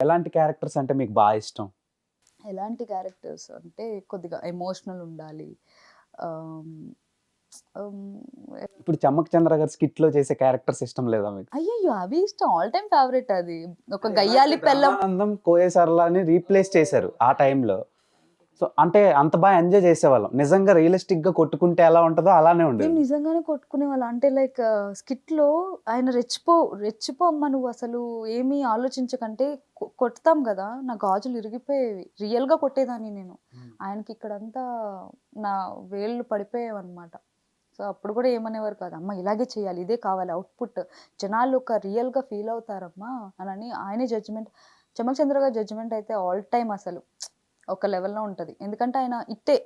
ఎలాంటి క్యారెక్టర్స్ అంటే మీకు బాగా ఇష్టం? ఎలాంటి క్యారెక్టర్స్ అంటే కొద్దిగా ఎమోషనల్ ఉండాలి. ఇప్పుడు చమ్మక్ చంద్ర గారు స్కిట్లో చేసే క్యారెక్టర్స్ ఇష్టం లేదా మీకు? అయ్యయ్యో! అవి ఇష్టం. ఆల్ టైమ్ ఫేవరెట్ అది. ఒక గయ్యాలి పెళ్ళం అందం కోయేసర్లాని రీప్లేస్ చేశారు ఆ టైంలో సో అంటే అంత బాగా ఎంజాయ్ చేసేవాళ్ళం. నిజంగా రియలిస్టిక్గా కొట్టుకుంటే ఎలా ఉంటుందో అలానే మేము ఉండేది. నిజంగానే కొట్టుకునే వాళ్ళు అంటే లైక్ స్కిట్లో ఆయన రెచ్చిపో రెచ్చిపో అమ్మ నువ్వు అసలు ఏమీ ఆలోచించకంటే కొడతాం కదా నా గాజులు ఇరిగిపోయేవి. రియల్గా కొట్టేదాన్ని నేను. ఆయనకి ఇక్కడంతా నా వేళ్ళు పడిపోయేవి అనమాట సో అప్పుడు కూడా ఏమనేవారు కాదు అమ్మ ఇలాగే చేయాలి ఇదే కావాలి అవుట్పుట్ జనాలు ఒక రియల్గా ఫీల్ అవుతారమ్మా అని ఆయనే జడ్జిమెంట్ చమక్ చంద్ర గారి జడ్జిమెంట్ అయితే ఆల్ టైమ్ అసలు. ఒక లెవెల్లో ఉంటుంది. ఎందుకంటే ఆయన ఇట్టే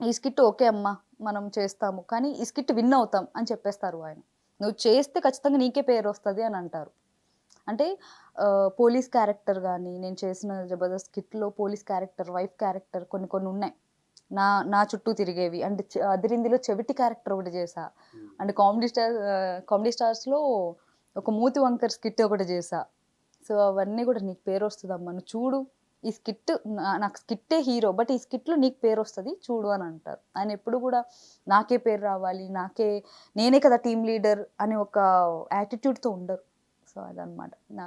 ఈ స్కిట్ ఓకే అమ్మా మనం చేస్తాము కానీ ఈ స్కిట్ విన్ అవుతాం అని చెప్పేస్తారు ఆయన. నువ్వు చేస్తే ఖచ్చితంగా నీకే పేరు వస్తుంది అని అంటారు. అంటే పోలీస్ క్యారెక్టర్ కానీ నేను చేసిన జబర్దస్త్ స్కిట్లో పోలీస్ క్యారెక్టర్ వైఫ్ క్యారెక్టర్ కొన్ని కొన్ని ఉన్నాయి. నా నా చుట్టూ తిరిగేవి. అండ్ అదిరిందిలో చెవిటి క్యారెక్టర్ ఒకటి చేసా అండ్ కామెడీ స్టార్ కామెడీ స్టార్స్లో ఒక మూతి వంకర్ స్కిట్ ఒకటి చేసా సో అవన్నీ కూడా నీకు పేరు వస్తుందమ్మా. నువ్వు చూడు. ఈ స్కిట్ నాకు స్కిట్టే హీరో బట్ ఈ స్కిట్లో నీకు పేరు వస్తుంది చూడు అని అంటారు. ఆయన ఎప్పుడు కూడా నాకే పేరు రావాలి నాకే నేనే కదా టీం లీడర్ అనే ఒక యాటిట్యూడ్తో ఉండరు. సో అదనమాట నా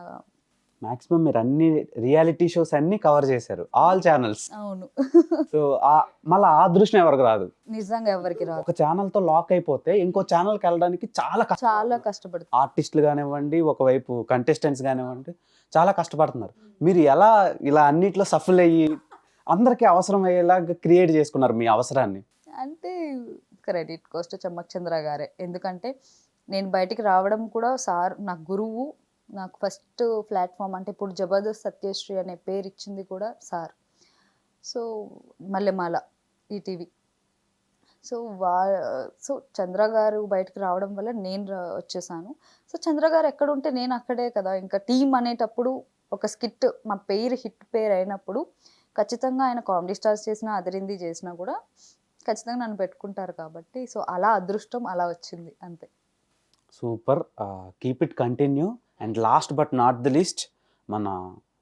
మాక్సిమం మీరు అన్ని రియాలిటీ షోస్ అన్ని కవర్ చేశారు. ఆల్ ఛానల్స్ అవును. సో మళ్ళీ ఆ దృష్టి ఎవరికి రాదు? నిజంగా ఎవరికి రాదు. ఒక ఛానల్తో లాక్ అయిపోతే ఇంకో ఛానల్కి వెళ్ళడానికి చాలా చాలా కష్టపడుతుంది ఆర్టిస్టులు కానివ్వండి ఒకవైపు కంటెస్టెంట్స్ కానివ్వండి చాలా కష్టపడుతున్నారు. మీరు ఎలా ఇలా అన్నిట్లో సఫల్ అయ్యి అందరికీ అవసరం అయ్యేలాగా క్రియేట్ చేసుకున్నారు మీ అవసరాన్ని? అంటే క్రెడిట్ కోస్ట్ చమ్మక్ చంద్ర గారే. ఎందుకంటే నేను బయటికి రావడం కూడా సార్ నా గురువు నాకు ఫస్ట్ ప్లాట్ఫామ్ అంటే ఇప్పుడు జబర్దస్త్ సత్యశ్రీ అనే పేరు ఇచ్చింది కూడా sir. So Mallemala ETV. So వా సో చంద్ర గారు బయటకు రావడం వల్ల నేను వచ్చేసాను. సో చంద్ర గారు ఎక్కడ ఉంటే నేను అక్కడే కదా. ఇంకా టీం అనేటప్పుడు ఒక స్కిట్ మా పేరు హిట్ పేరు అయినప్పుడు ఖచ్చితంగా ఆయన కామెడీ స్టార్స్ చేసినా అదిరింది చేసినా కూడా ఖచ్చితంగా నన్ను పెట్టుకుంటారు కాబట్టి. సో అలా అదృష్టం అలా వచ్చింది. అంతే. Super. Keep it continue. And last but not the least మన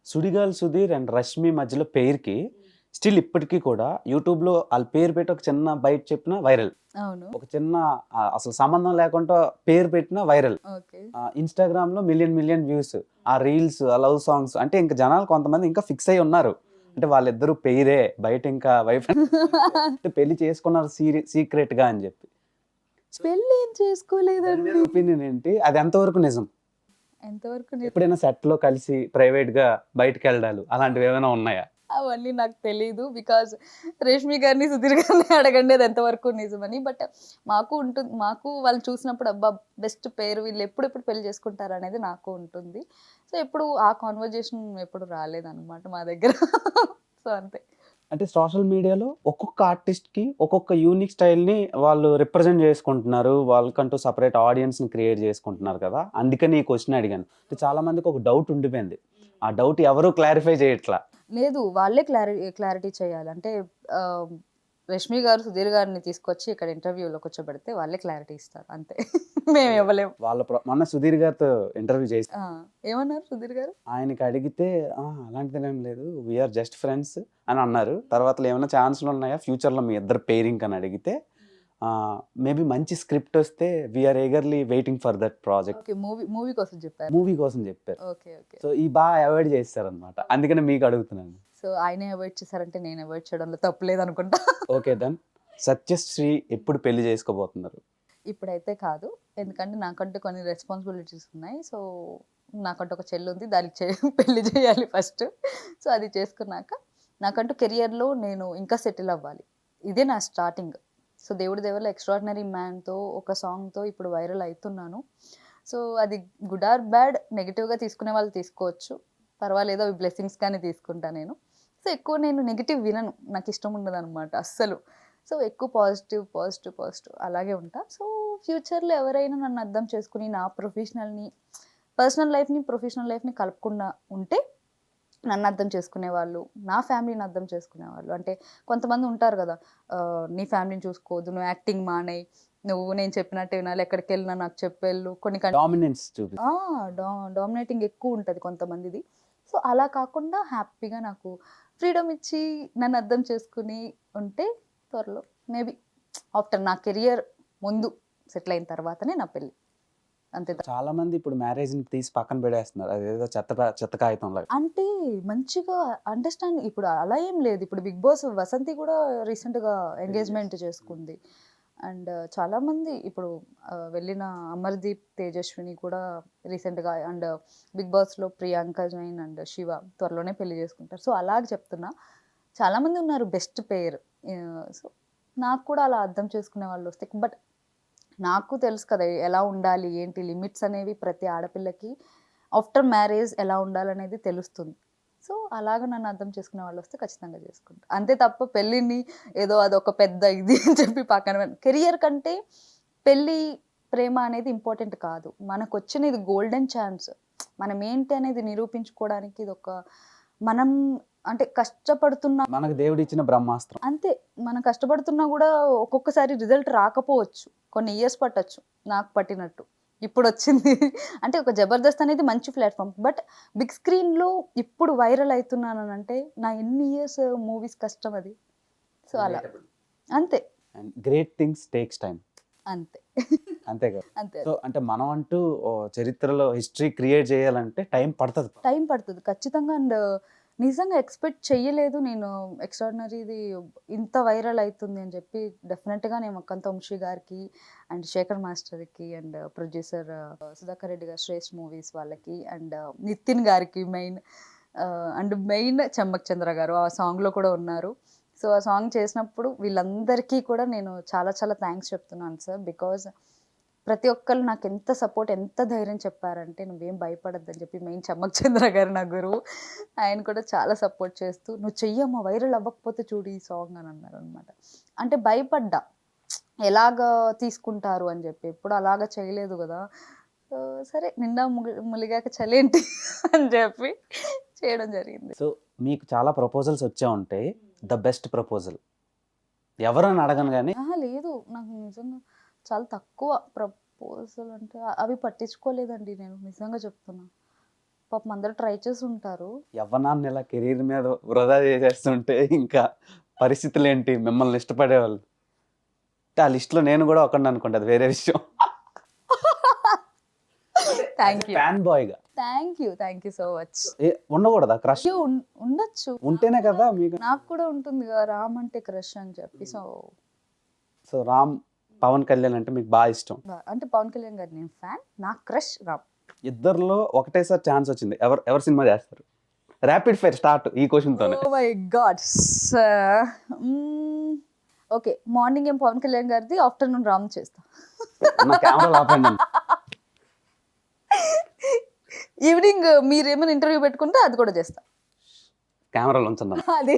సుడిగాల్ సుధీర్ అండ్ రష్మి మధ్యలో పేరుకి స్టిల్ ఇప్పటికీ కూడా యూట్యూబ్లో వాళ్ళ పేరు పెట్టి ఒక చిన్న బయట చెప్పిన వైరల్. ఒక చిన్న అసలు సంబంధం లేకుండా పేరు పెట్టిన వైరల్. ఓకే. ఇన్స్టాగ్రామ్లో మిలియన్ మిలియన్ వ్యూస్ ఆ రీల్స్ ఆ లవ్ సాంగ్స్ అంటే ఇంకా జనాలు కొంతమంది ఇంకా ఫిక్స్ అయి ఉన్నారు. అంటే వాళ్ళిద్దరూ పేరే బయట ఇంకా వైఫ్ అంటే పెళ్ళి చేసుకున్నారు సీక్రెట్గా అని చెప్పి. పెళ్ళి ఏం చేసుకోలేదండి ఒపీనియన్ ఏంటి? అది ఎంతవరకు నిజం? ఎంతవరకు ఎప్పుడైనా సెట్లో కలిసి ప్రైవేట్గా బయటకు వెళ్ళడాలు అలాంటివి ఏమైనా ఉన్నాయా? అవన్నీ నాకు తెలియదు బికాజ్ రేష్మి గారిని సుధీర్ గారిని అడగండి అది ఎంతవరకు నిజమని. బట్ మాకు ఉంటుంది మాకు వాళ్ళు చూసినప్పుడు అబ్బా బెస్ట్ పేరు వీళ్ళు ఎప్పుడెప్పుడు పెళ్ళి చేసుకుంటారు అనేది నాకు ఉంటుంది. సో ఎప్పుడు ఆ కాన్వర్జేషన్ ఎప్పుడు రాలేదన్నమాట మా దగ్గర. సో అంతే. అంటే సోషల్ మీడియాలో ఒక్కొక్క ఆర్టిస్ట్కి ఒక్కొక్క యూనిక్ స్టైల్ని వాళ్ళు రిప్రజెంట్ చేసుకుంటున్నారు. వాళ్ళకంటూ సపరేట్ ఆడియన్స్ని క్రియేట్ చేసుకుంటున్నారు కదా. అందుకని ఈ క్వశ్చన్ అడిగాను. అంటే చాలామందికి ఒక డౌట్ ఉండిపోయింది. ఆ డౌట్ ఎవరు క్లారిఫై చేయట్లా? లేదు వాళ్ళే క్లారి క్లారిటీ చేయాలి. అంటే రష్మి గారు సుధీర్ గారిని తీసుకొచ్చి ఇక్కడ ఇంటర్వ్యూలో కూర్చోబెడితే వాళ్ళే క్లారిటీ ఇస్తారు. అంతే. మేము ఇవ్వలేము. వాళ్ళ మొన్న సుధీర్ గారితో ఇంటర్వ్యూ చేసి ఏమన్నారు సుధీర్ గారు? ఆయనకి అడిగితే "ఆ, అలాంటిది ఏం లేదు వీఆర్ జస్ట్ ఫ్రెండ్స్ అని అన్నారు. తర్వాత ఏమైనా ఛాన్స్లు ఉన్నాయా? ఫ్యూచర్లో మీ ఇద్దరు పేరింగ్ అని అడిగితే మేబీ మంచి స్క్రిప్ట్ వస్తే we're eagerly waiting for that project movie movie కోసం చెప్పారు. మూవీ కోసం చెప్పారు. సో ఈ బాగా అవాయిడ్ చేస్తారనమాట అందుకని మీకు అడుగుతున్నాను. సో ఆయనే అవాయిడ్ చేశారంటే నేను అవాయిడ్ చేయడంలో తప్పులేదు అనుకుంటా ఓకే దెన్ సత్యశ్రీ ఎప్పుడు పెళ్ళి చేసుకోబోతున్నారు? ఇప్పుడైతే కాదు. ఎందుకంటే నాకంటే కొన్ని రెస్పాన్సిబిలిటీస్ ఉన్నాయి. సో నాకంటూ ఒక చెల్లి ఉంది. దానికి పెళ్ళి చేయాలి ఫస్ట్ సో అది చేసుకున్నాక నాకంటూ కెరియర్లో నేను ఇంకా సెటిల్ అవ్వాలి. ఇదే నా స్టార్టింగ్ సో దేవుడి దేవుళ్ళ ఎక్స్ట్రాడినరీ మ్యాన్తో ఒక సాంగ్తో ఇప్పుడు వైరల్ అవుతున్నాను సో అది గుడ్ ఆర్ బ్యాడ్ నెగిటివ్గా తీసుకునే వాళ్ళు తీసుకోవచ్చు. పర్వాలేదు అవి బ్లెస్సింగ్స్ కానీ తీసుకుంటా నేను. సో ఎక్కువ నేను నెగిటివ్ వినను. నాకు ఇష్టం ఉండదు అనమాట అస్సలు. సో ఎక్కువ పాజిటివ్ పాజిటివ్ పాజిటివ్ అలాగే ఉంటా. సో ఫ్యూచర్లో ఎవరైనా నన్ను అర్థం చేసుకుని నా ప్రొఫెషనల్ని పర్సనల్ లైఫ్ని ప్రొఫెషనల్ లైఫ్ని కలపకుండా ఉంటే నన్ను అర్థం చేసుకునే వాళ్ళు నా ఫ్యామిలీని అర్థం చేసుకునే వాళ్ళు. అంటే కొంతమంది ఉంటారు కదా నీ ఫ్యామిలీని చూసుకోవద్దు నువ్వు యాక్టింగ్ మానేయి నువ్వు నేను చెప్పినట్టు వినాలి ఎక్కడికి వెళ్ళినా నాకు చెప్పేళ్ళు కొన్ని కన్- డామినెన్స్ డామినేటింగ్ ఎక్కువ ఉంటుంది కొంతమందిది. సో అలా కాకుండా హ్యాపీగా నాకు ఫ్రీడమ్ ఇచ్చి నన్ను అర్థం చేసుకుని ఉంటే త్వరలో. మేబీ ఆఫ్టర్ నా కెరియర్ ముందు సెటిల్ అయిన తర్వాతనే నా పెళ్ళి. అంతే చాలా మంది ఇప్పుడు మ్యారేజ్ని తీసి పక్కన పెడేస్తున్నారు. అదేదో చెత్త చెత్త కాగితం లాగా. అంటే మంచిగా అండర్స్టాండ్ ఇప్పుడు అలా ఏం లేదు. ఇప్పుడు బిగ్ బాస్ వసంతి కూడా రీసెంట్గా ఎంగేజ్మెంట్ చేసుకుంది. అండ్ చాలామంది ఇప్పుడు వెళ్ళిన అమర్దీప్ తేజస్విని కూడా రీసెంట్గా అండ్ బిగ్ బాస్లో ప్రియాంక జైన్ అండ్ శివ త్వరలోనే పెళ్ళి చేసుకుంటారు. సో అలాగే చెప్తున్నా చాలామంది ఉన్నారు బెస్ట్ పేర్. సో నాకు కూడా అలా అర్థం చేసుకునే వాళ్ళు వస్తే బట్ నాకు తెలుసు కదా ఎలా ఉండాలి ఏంటి లిమిట్స్ అనేవి ప్రతి ఆడపిల్లకి ఆఫ్టర్ మ్యారేజ్ ఎలా ఉండాలనేది తెలుస్తుంది. సో అలాగ నన్ను అర్థం చేసుకునే వాళ్ళు వస్తే ఖచ్చితంగా చేసుకుంటా. అంతే తప్ప పెళ్ళిని ఏదో అదొక పెద్ద ఇది అని చెప్పి పక్కన కెరియర్ కంటే పెళ్ళి ప్రేమ అనేది ఇంపార్టెంట్ కాదు. మనకు వచ్చిన ఇది గోల్డెన్ ఛాన్స్. మనం ఏంటి అనేది నిరూపించుకోవడానికి ఇది ఒక మనం అంటే కష్టపడుతున్న మనకు దేవుడు ఇచ్చిన బ్రహ్మాస్త్రం. అంతే. మనం కష్టపడుతున్నా కూడా ఒక్కొక్కసారి రిజల్ట్ రాకపోవచ్చు. కొన్ని ఇయర్స్ పట్టొచ్చు. నాకు పట్టినట్టు. ఇప్పుడు వచ్చింది అంటే ఒక జబర్దస్త్ అనేది మంచి ప్లాట్ఫామ్. బట్ బిగ్ స్క్రీన్లో ఇప్పుడు వైరల్ అవుతున్నాను అంటే నా ఎన్ని ఇయర్స్ మూవీస్ కష్టం అది. సో అలా. అంతే. గ్రేట్ థింగ్స్ టేక్స్ టైం అంతే. అంతే కదా? అంతే. సో అంటే మనం అంటూ చరిత్రలో హిస్టరీ క్రియేట్ చేయాలంటే టైం పడుతుంది. టైం పడుతుంది. ఖచ్చితంగా అండ్ నిజంగా ఎక్స్పెక్ట్ చెయ్యలేదు నేను ఎక్స్ట్రాడినరీది ఇంత వైరల్ అవుతుంది అని చెప్పి డెఫినెట్గా నేను మక్కంత వంశీ గారికి అండ్ శేఖర్ మాస్టర్కి and producer Sudhakar Reddy garu Shresh movies వాళ్ళకి అండ్ నితిన్ గారికి main and main Chammak Chandra garu ఆ సాంగ్లో కూడా ఉన్నారు. సో ఆ సాంగ్ చేసినప్పుడు వీళ్ళందరికీ కూడా నేను చాలా చాలా థ్యాంక్స్ చెప్తున్నాను సార్. బికాజ్ ప్రతి ఒక్కరు నాకు ఎంత సపోర్ట్ ఎంత ధైర్యం చెప్పారంటే నువ్వేం భయపడద్దని చెప్పి మెయిన్ చమ్మక్ చంద్ర గారు నా గురువు. ఆయన కూడా చాలా సపోర్ట్ చేస్తూ నువ్వు చెయ్యమ్మా వైరల్ అవ్వకపోతే చూడు ఈ సాంగ్ అని అన్నారు అనమాట అంటే భయపడ్డా. ఎలాగ తీసుకుంటారు అని చెప్పి ఎప్పుడు అలాగ చేయలేదు కదా. సరే నిండా ములిగాక చలేంటి అని చెప్పి చేయడం జరిగింది. సో మీకు చాలా ప్రపోజల్స్ వచ్చే ఉంటాయి ద బెస్ట్ ప్రపోజల్. ఎవరని అడగను కానీ లేదు. నాకు నిజంగా చాలా తక్కువ ప్రపోజల్ అంటే అవి పట్టించుకోలేదండి నేను నిజంగా చెప్తున్నా. పాపం అందరూ ట్రై చేసి ఉంటారు. యవ్వనాన్ని ఇలా కెరీర్ మీద వృధా చేసేస్తుంటే ఇంకా పరిస్థితులు ఏంటి మిమ్మల్ని ఇష్టపడేవాళ్ళు? ఆ లిస్ట్లో నేను కూడా ఒకటి అనుకుంటా అది వేరే విషయం. Thank you fan బాయ్గా thank you thank you so much ఉండకూడదా క్రష్ ఉండొచ్చు. ఉంటేనే కదా మీకు. నాకు కూడా ఉంటుంది కదా రామ్ అంటే క్రష్ అని చెప్పి సో సో రామ్ పవన్ కళ్యాణ్ అంటే మీకు బాగా ఇష్టం. అంటే పవన్ కళ్యాణ్ గారు నేను ఫ్యాన్ నా క్రష్ రామ్. ఇద్దరిలో ఒకటేసారి ఛాన్స్ వచ్చింది. ఎవరు ఎవరు సినిమా చేస్తారు? ర్యాపిడ్ ఫైర్ స్టార్ట్ ఈ క్వశ్చన్ తోనే oh my god okay morning ఏం పవన్ కళ్యాణ్ గారిది ఆఫ్టర్నూన్ రామ్ చేస్తా. నా కెమెరా ఆపండి ఈవినింగ్ మీరేమైనా ఇంటర్వ్యూ పెట్టుకుంటే అది కూడా చేస్తా. కెమెరాలో ఉంచండి అది.